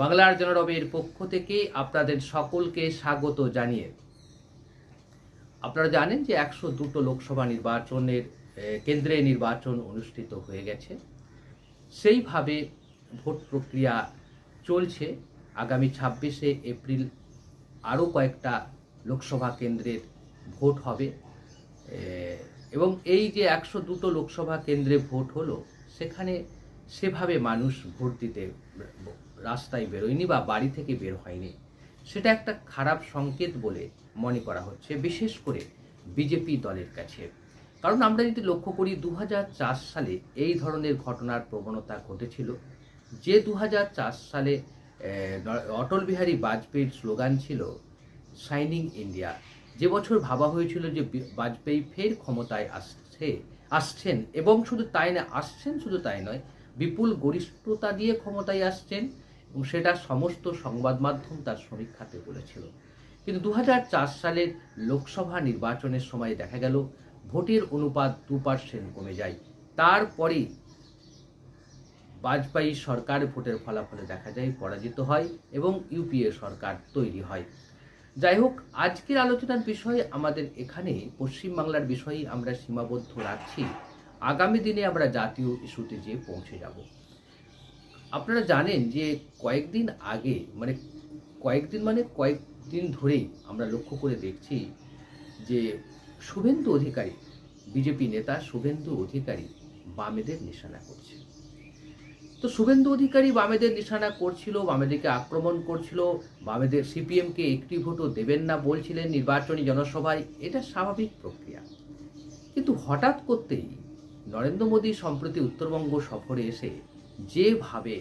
বাংলার জনরবের পক্ষ থেকে আপনাদের সকলকে স্বাগত জানিয়ে। আপনারা জানেন যে একশো দুটো লোকসভা নির্বাচনের কেন্দ্রে নির্বাচন অনুষ্ঠিত হয়ে গেছে। সেইভাবে ভোট প্রক্রিয়া চলছে। আগামী ছাব্বিশে এপ্রিল আরও কয়েকটা লোকসভা কেন্দ্রের ভোট হবে। এবং এই যে একশো দুটো লোকসভা কেন্দ্রে ভোট হলো, সেখানে সেভাবে মানুষ ভোট দিতে রাস্তায় বেরোয়নি বা বাড়ি থেকে বের হয়নি। সেটা একটা খারাপ সংকেত বলে মনে করা হচ্ছে, বিশেষ করে বিজেপি দলের কাছে। কারণ আমরা যদি লক্ষ্য করি দু হাজার চার সালে এই ধরনের ঘটনার প্রবণতা ঘটেছিল। যে দু হাজার চার সালে অটল বিহারী বাজপেয়ীর স্লোগান ছিল শাইনিং ইন্ডিয়া যে বছর ভাবা হয়েছিল যে বাজপেয়ী ফের ক্ষমতায় আসছে, আসছেন এবং শুধু তাই না, আসছেন শুধু তাই নয়, বিপুল গরিষ্ঠতা দিয়ে ক্ষমতায় আসছেন। এবং সেটা সমস্ত সংবাদ মাধ্যম তার সমীক্ষাতে বলেছিল। কিন্তু দু হাজার চার সালের লোকসভা নির্বাচনের সময় দেখা গেল, ভোটের অনুপাত দু পার্সেন্ট কমে যায়। তারপরে বাজপেয়ী সরকার ভোটের ফলাফলে দেখা যায় পরাজিত হয় এবং ইউপিএ সরকার তৈরি হয়। যাই হোক, আজকের আলোচনার বিষয়ে আমাদের এখানে পশ্চিমবাংলার বিষয়েই আমরা সীমাবদ্ধ রাখছি। আগামী দিনে আমরা জাতীয় ইস্যুতে যেয়ে পৌঁছে যাব। আপনারা জানেন যে কয়েকদিন আগে মানে কয়েকদিন মানে কয়েকদিন ধরেই আমরা লক্ষ্য করে দেখছি যে শুভেন্দু অধিকারী, বিজেপি নেতা শুভেন্দু অধিকারী বামেদের নিশানা করছে। তো শুভেন্দু অধিকারী বামেদের নিশানা করছিল, বামেদেরকে আক্রমণ করছিল, বামেদের সিপিএমকে একটি ভোটও দেবেন না বলছিলেন নির্বাচনী জনসভায়, এটা স্বাভাবিক প্রক্রিয়া। কিন্তু হঠাৎ করতেই নরেন্দ্র মোদী সম্প্রতি উত্তরবঙ্গ সফরে এসে যেভাবে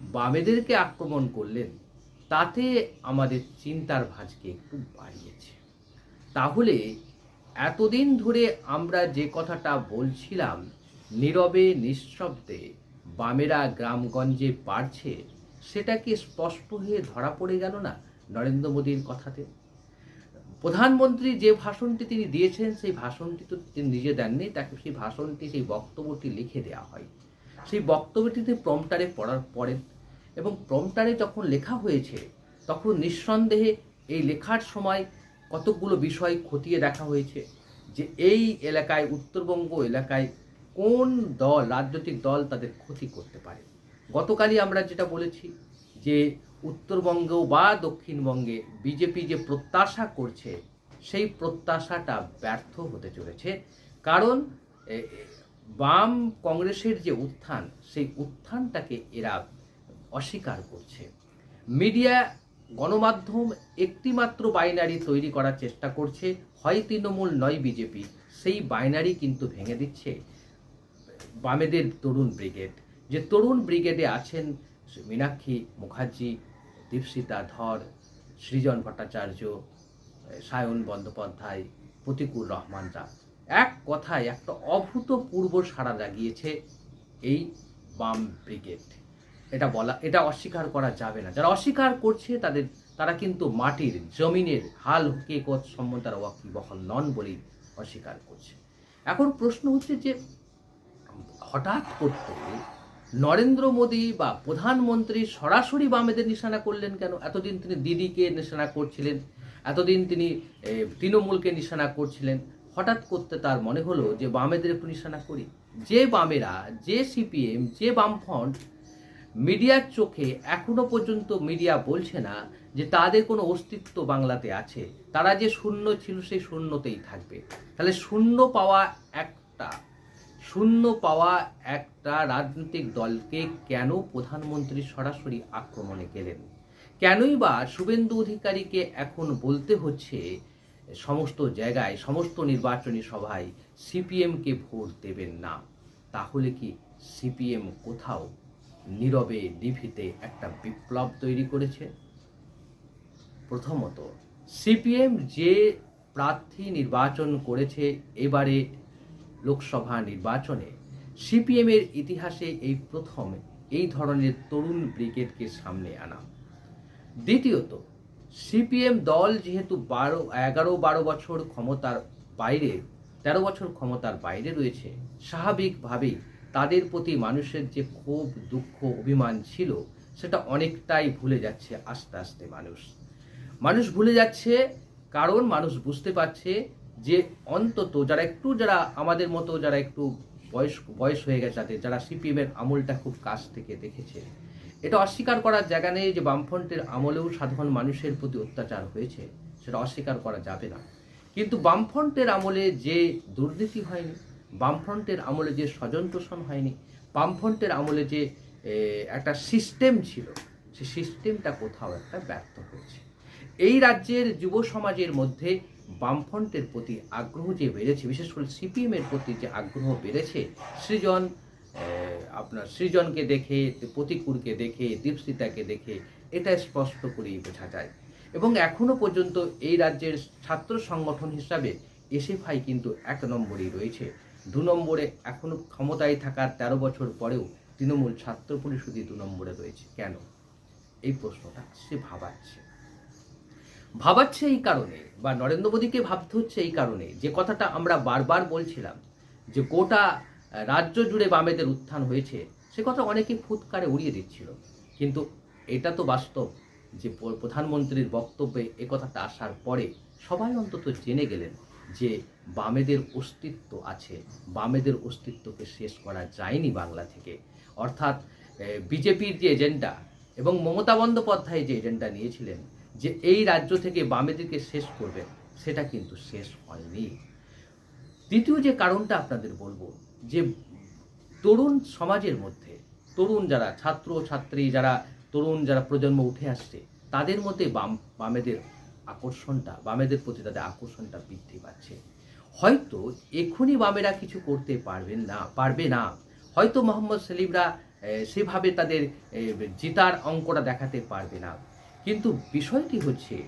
বামেদেরকে আক্রমণ করলেন, তাতে আমাদের চিন্তার ভাঁজকে একটু বাড়িয়েছে। তাহলে এতদিন ধরে আমরা যে কথাটা বলছিলাম, নীরবে নিঃশব্দে বামেরা গ্রামগঞ্জে বাড়ছে, সেটা কি স্পষ্ট হয়ে ধরা পড়ে গেল না নরেন্দ্র মোদীর কথাতে? প্রধানমন্ত্রী যে ভাষণটি তিনি দিয়েছেন, সেই ভাষণটি তো তিনি নিজে দেননি, তাকে সেই ভাষণটি, সেই বক্তব্যটি লিখে দেওয়া হয়। সেই বক্তব্যটিতে প্রম্পটারে পড়ার পড়েন এবং প্রম্পটারে যখন লেখা হয়েছে, তখন নিঃসন্দেহে এই লেখার সময় কতকগুলো বিষয় খতিয়ে দেখা হয়েছে যে এই এলাকায়, উত্তরবঙ্গ এলাকায় কোন দল, রাজনৈতিক দল তাদের ক্ষতি করতে পারে। গতকালই আমরা যেটা বলেছি যে উত্তরবঙ্গ বা দক্ষিণবঙ্গে বিজেপি যে প্রত্যাশা করছে, সেই প্রত্যাশাটা ব্যর্থ হতে চলেছে। কারণ বাম কংগ্রেসের যে উত্থান, সেই উত্থানটাকে এরা অস্বীকার করছে। মিডিয়া গণমাধ্যম একটিমাত্র বাইনারি তৈরি করার চেষ্টা করছে, হয় তৃণমূল নয় বিজেপি, সেই বাইনারি কিন্তু ভেঙে দিচ্ছে বামেদের তরুণ ব্রিগেড। যে তরুণ ব্রিগেডে আছেন মীনাক্ষী মুখার্জি দীপসিতা ধর, সৃজন ভট্টাচার্য, সায়ন বন্দ্যোপাধ্যায় প্রতিকুল রহমানরা এক কথায় একটা অভূতপূর্ব সাড়া লাগিয়েছে এই বাম ব্রিগেড। এটা বলা, এটা অস্বীকার করা যাবে না। যারা অস্বীকার করছে তাদের, তারা কিন্তু মাটির জমিনের হাল কে কত সম্বন্ধে তারা ওয়াকিবহল নন বলেই অস্বীকার করছে। এখন প্রশ্ন হচ্ছে যে, হঠাৎ করতে নরেন্দ্র মোদী বা প্রধানমন্ত্রী সরাসরি বামেদের নিশানা করলেন কেন? এতদিন তিনি দিদিকে নিশানা করছিলেন, এতদিন তিনি তৃণমূলকে নিশানা করছিলেন। হঠাৎ করতে তার মনে হলো যে বামেদের একটু নিশানা করি। যে বামেরা, যে সিপিএম, যে বামফ্রন্ট, মিডিয়ার চোখে এখনও পর্যন্ত মিডিয়া বলছে না যে তাদের কোনো অস্তিত্ব বাংলাতে আছে। তারা যে শূন্য ছিল সেই শূন্যতেই থাকবে। তাহলে শূন্য পাওয়া একটা, শূন্য পাওয়া একটা রাজনৈতিক দলকে কেন প্রধানমন্ত্রী সরাসরি আক্রমণে গেলেন? কেনই বা শুভেন্দু অধিকারীকে এখন বলতে হচ্ছে সমস্ত জায়গায়, সমস্ত নির্বাচনী সভায় সিপিএমকে ভোট দেবেন না। তাহলে কি সিপিএম কোথাও নীরবে নিভিতে একটা বিপ্লব তৈরি করেছে? প্রথমত, সিপিএম যে প্রার্থী নির্বাচন করেছে এবারে লোকসভা নির্বাচনে, সিপিএমের ইতিহাসে এই প্রথম এই ধরনের তরুণ ব্রিগেডকে সামনে আনা। দ্বিতীয়ত সিপিএম দল যেহেতু বারো, এগারো, বারো বছর ক্ষমতার বাইরে, তেরো বছর ক্ষমতার বাইরে রয়েছে, স্বাভাবিকভাবেই তাদের প্রতি মানুষের যে ক্ষোভ, দুঃখ, অভিমান ছিল, সেটা অনেকটাই ভুলে যাচ্ছে আস্তে আস্তে মানুষ। মানুষ ভুলে যাচ্ছে কারণ মানুষ বুঝতে পারছে যে অন্তত যারা একটু যারা আমাদের মতো, যারা একটু বয়স বয়স হয়ে গেছে তাদের যারা সিপিএমের আমলটা খুব কাছ থেকে দেখেছে এটা অস্বীকার করার জায়গা নেই যে বামফ্রন্টের আমলেও সাধারণ মানুষের প্রতি অত্যাচার হয়েছে। সেটা অস্বীকার করা যাবে না। কিন্তু বামফ্রন্টের আমলে যে দুর্নীতি হয়নি, বামফ্রন্টের আমলে যে স্বজন তোষণ হয়নি, বামফ্রন্টের আমলে যে একটা সিস্টেম ছিল, সে সিস্টেমটা কোথাও একটা ব্যর্থ হয়েছে। এই রাজ্যের যুব সমাজের মধ্যে বামফ্রন্টের প্রতি আগ্রহ যে বেড়েছে, বিশেষ করে সিপিএমের প্রতি যে আগ্রহ বেড়েছে, সৃজন আপনার সৃজনকে দেখে প্রতিকূরকে দেখে দীপসিতাকে দেখে, এটা স্পষ্ট করেই বোঝা যায়। এবং এখনও পর্যন্ত এই রাজ্যের ছাত্র সংগঠন হিসাবে এসএফআই কিন্তু এক নম্বরেই রয়েছে। দু নম্বরে এখনও ক্ষমতায় থাকার তেরো বছর পরেও তৃণমূল ছাত্র পরিষদই দু নম্বরে রয়েছে। কেন? এই প্রশ্নটা সে ভাবাচ্ছে। ভাবাচ্ছে এই কারণে বা নরেন্দ্র মোদীকে ভাবতে হচ্ছে এই কারণে। যে কথাটা আমরা বারবার বলছিলাম, যে গোটা রাজ্য জুড়ে বামেদের উত্থান হয়েছে, সে কথা অনেকে ফুৎকারে উড়িয়ে দিচ্ছিল। কিন্তু এটা তো বাস্তব যে প্রধানমন্ত্রীর বক্তব্যে এ কথাটা আসার পরে সবাই অন্তত জেনে গেলেন যে বামেদের অস্তিত্ব আছে, বামেদের অস্তিত্বকে শেষ করা যায়নি বাংলা থেকে। অর্থাৎ বিজেপির যে এজেন্ডা এবং মমতা বন্দ্যোপাধ্যায় যে এজেন্ডা নিয়েছিলেন, যে এই রাজ্য থেকে বামেদেরকে শেষ করবেন, সেটা কিন্তু শেষ হয়নি। দ্বিতীয় যে কারণটা আপনাদের বলব যে তরুণ সমাজের মধ্যে, তরুণ যারা ছাত্র, ছাত্রী, যারা তরুণ, যারা প্রজন্ম উঠে আসছে, তাদের মধ্যে বাম, বামেদের আকর্ষণটা, বামেদের প্রতি তাদের আকর্ষণটা বৃদ্ধি পাচ্ছে। হয়তো এখনই বামেরা কিছু করতে পারবেন না, পারবে না। হয়তো মোহাম্মদ সেলিমরা সেভাবে তাদের জেতার অঙ্কটা দেখাতে পারবে না। কিন্তু বিষয়টি হচ্ছে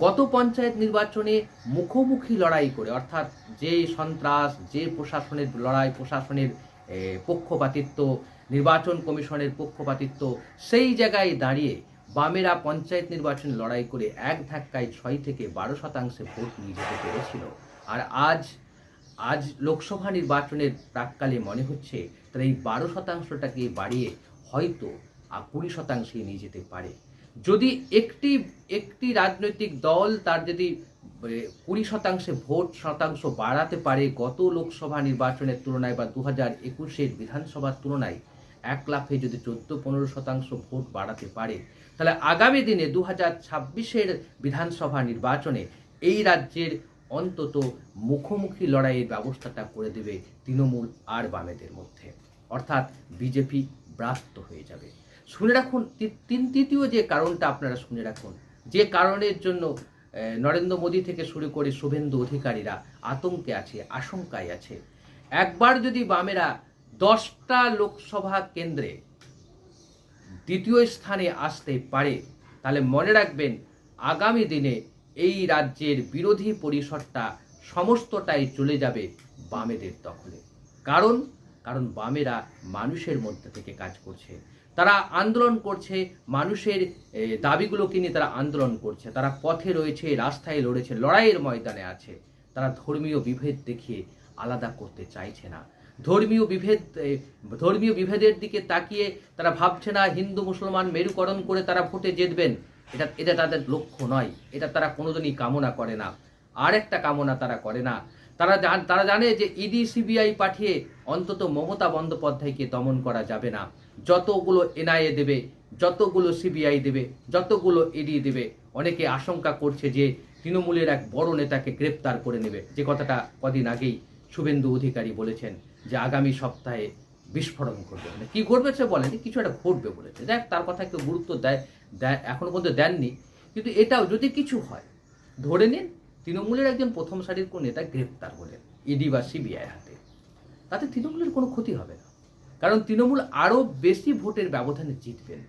গত পঞ্চায়েত নির্বাচনে মুখোমুখি লড়াই করে, অর্থাৎ যে সন্ত্রাস, যে প্রশাসনের লড়াই, প্রশাসনের পক্ষপাতিত্ব, নির্বাচন কমিশনের পক্ষপাতিত্ব, সেই জায়গায় দাঁড়িয়ে বামেরা পঞ্চায়েত নির্বাচনে লড়াই করে এক ধাক্কায় ছয় থেকে বারো শতাংশে ভোট নিয়ে যেতে পেরেছিল। আর আজ আজ লোকসভা নির্বাচনের প্রাককালে মনে হচ্ছে তারা এই বারো শতাংশটাকে বাড়িয়ে হয়তো কুড়ি শতাংশে নিয়ে যেতে পারে। যদি একটি একটি রাজনৈতিক দল তার যদি কুড়ি শতাংশে ভোট শতাংশ বাড়াতে পারে গত লোকসভা নির্বাচনের তুলনায় বা দু হাজার একুশের বিধানসভার তুলনায় এক লাখে যদি চোদ্দ, পনেরো শতাংশ ভোট বাড়াতে পারে, তাহলে আগামী দিনে দু হাজার ছাব্বিশের বিধানসভা নির্বাচনে এই রাজ্যের অন্তত মুখোমুখি লড়াইয়ের ব্যবস্থাটা করে দেবে তৃণমূল আর বামেদের মধ্যে। অর্থাৎ বিজেপি ব্রাস্ত হয়ে যাবে। শুনে রাখুন তিন তৃতীয় যে কারণটা আপনারা শুনে রাখুন। যে কারণের জন্য নরেন্দ্র মোদী থেকে শুরু করে শুভেন্দু অধিকারীরা আতঙ্কে আছে, আশঙ্কায় আছে। একবার যদি বামেরা দশটা লোকসভা কেন্দ্রে দ্বিতীয় স্থানে আসতে পারে, তাহলে মনে রাখবেন, আগামী দিনে এই রাজ্যের বিরোধী পরিষদটা সমস্তটাই চলে যাবে বামেদের দখলে। কারণ কারণ বামেরা মানুষের মধ্যে থেকে কাজ করছে। তারা আন্দোলন করছে, মানুষের দাবিগুলোকে নিয়ে তারা আন্দোলন করছে। তারা পথে রয়েছে, রাস্তায় লড়েছে, লড়াইয়ের ময়দানে আছে। তারা ধর্মীয় বিভেদ দেখিয়ে আলাদা করতে চাইছে না। ধর্মীয় বিভেদ ধর্মীয় বিভেদের দিকে তাকিয়ে তারা ভাবছে না, হিন্দু, মুসলমান মেরুকরণ করে তারা ভোটে জিতবেন। এটা এটা তাদের লক্ষ্য নয়। এটা তারা কোনোদিনই কামনা করে না। আর একটা কামনা তারা করে না। তারা তারা জানে যে ইডি, সিবিআই পাঠিয়ে অন্তত মমতা বন্দ্যোপাধ্যায়কে দমন করা যাবে না। যতগুলো এনআইএ দেবে, যতগুলো সিবিআই দেবে, যতগুলো ইডি দেবে, অনেকে আশঙ্কা করছে যে তৃণমূলের এক বড় নেতাকে গ্রেপ্তার করে নেবে। যে কথাটা কদিন আগেই শুভেন্দু অধিকারী বলেছেন যে আগামী সপ্তাহে বিস্ফোরণ ঘটবে। মানে কি ঘটবে সে বলেনি কিছু একটা ঘটবে বলেছে। দেখ তার কথা একটু গুরুত্ব দেয় দেয়, এখনও পর্যন্ত দেননি। কিন্তু এটাও যদি কিছু হয়, ধরে নিন তৃণমূলের একজন প্রথম সারির কোন নেতা গ্রেপ্তার হলেন, ইডি বা সিবিআই হাতে। তাতে তৃণমূলের কোনো ক্ষতি হবে না। কারণ তৃণমূল আরও বেশি ভোটের ব্যবধানে জিতবেন।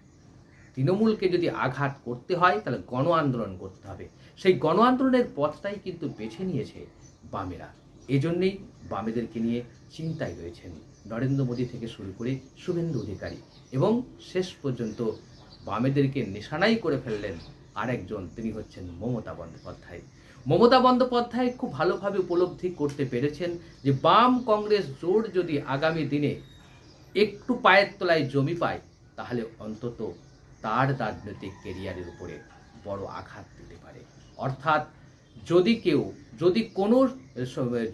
তৃণমূলকে যদি আঘাত করতে হয়, তাহলে গণ আন্দোলন করতে হবে। সেই গণ আন্দোলনের পথটাই কিন্তু বেছে নিয়েছে বামেরা। এজন্যেই বামেদেরকে নিয়ে চিন্তায় রয়েছেন নরেন্দ্র মোদী থেকে শুরু করে শুভেন্দু অধিকারী এবং শেষ পর্যন্ত বামেদেরকে নিশানাই করে ফেললেন আরেকজন, তিনি হচ্ছেন মমতা বন্দ্যোপাধ্যায়। মমতা বন্দ্যোপাধ্যায় খুব ভালোভাবে উপলব্ধি করতে পেরেছেন যে বাম কংগ্রেস জোট যদি আগামী দিনে একটু পায়ের তলায় জমি পায়, তাহলে অন্তত তার রাজনৈতিক কেরিয়ারের উপরে বড় আঘাত দিতে পারে। অর্থাৎ যদি কেউ, যদি কোনো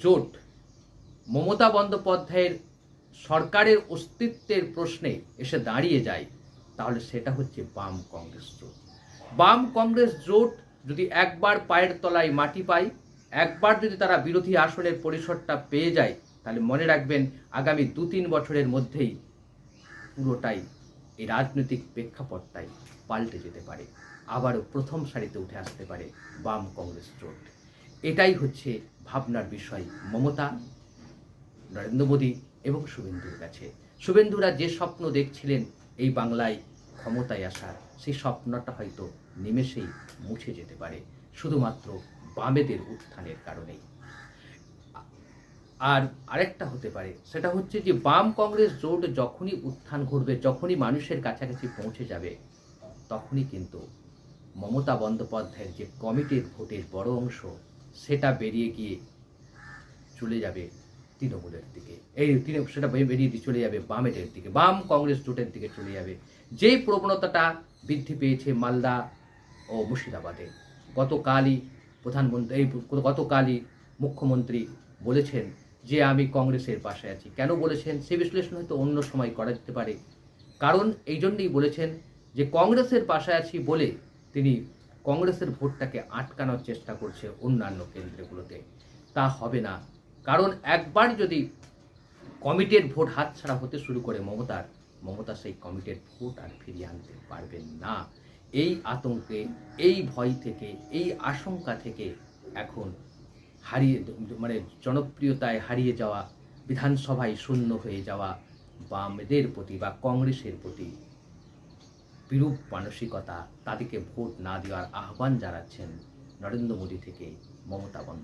জোট মমতা বন্দ্যোপাধ্যায়ের সরকারের অস্তিত্বের প্রশ্নে এসে দাঁড়িয়ে যায়, তাহলে সেটা হচ্ছে বাম কংগ্রেস জোট। বাম কংগ্রেস জোট যদি একবার পায়ের তলায় মাটি পায়, একবার যদি তারা বিরোধী আসনের পরিসরটা পেয়ে যায় তাহলে মনে রাখবেন আগামী দু তিন বছরের মধ্যেই পুরোটাই এই রাজনৈতিক প্রেক্ষাপটটাই পাল্টে যেতে পারে। আবারও প্রথম সারিতে উঠে আসতে পারে বাম কংগ্রেস জোট। এটাই হচ্ছে ভাবনার বিষয় মমতা, নরেন্দ্র মোদী এবং শুভেন্দুর কাছে। শুভেন্দুরা যে স্বপ্ন দেখছিলেন এই বাংলায় ক্ষমতায় আসার, সেই স্বপ্নটা হয়তো নিমেষেই মুছে যেতে পারে। শুধুমাত্র বামেদের উত্থানের কারণেই। আর আরেকটা হতে পারে, সেটা হচ্ছে যে বাম কংগ্রেস জোট যখনই উত্থান ঘটবে, যখনই মানুষের কাছাকাছি পৌঁছে যাবে, তখনই কিন্তু মমতা বন্দ্যোপাধ্যায়ের যে কমিটির ভোটের বড় অংশ, সেটা বেরিয়ে গিয়ে চলে যাবে তৃণমূলের দিকে। এই তৃণমূল সেটা বেরিয়ে দিয়ে চলে যাবে বামেদের দিকে, বাম কংগ্রেস জোটের দিকে চলে যাবে। যেই প্রবণতাটা বৃদ্ধি পেয়েছে মালদা ও মুর্শিদাবাদে, গতকালই প্রধানমন্ত্রী, এই গতকালই মুখ্যমন্ত্রী বলেছেন যে আমি কংগ্রেসের পাশে আছি। কেন বলেছেন? সে বিশ্লেষণ হয়তো অন্য সময় করা যেতে পারে। কারণ এই জন্যই বলেছেন যে, কংগ্রেসের পাশে আছি বলে তিনি কংগ্রেসের ভোটটাকে আটকানোর চেষ্টা করছে অন্যান্য কেন্দ্রগুলোতে। তা হবে না। কারণ একবার যদি কমিটির ভোট হাতছাড়া হতে শুরু করে মমতার, মমতা সেই কমিটির ভোট আর ফিরিয়ে আনতে পারবেন না। এই আতঙ্কে, এই ভয় থেকে, এই আশঙ্কা থেকে এখন হারিয়ে মানে জনপ্রিয়তায় হারিয়ে যাওয়া, বিধানসভায় শূন্য হয়ে যাওয়া বামদের প্রতি বা কংগ্রেসের প্রতি বিরূপ মানসিকতা, তাদেরকে ভোট না দেওয়ার আহ্বান জানাচ্ছেন নরেন্দ্র মোদী থেকে মমতা বন্দ্যোপাধ্যায়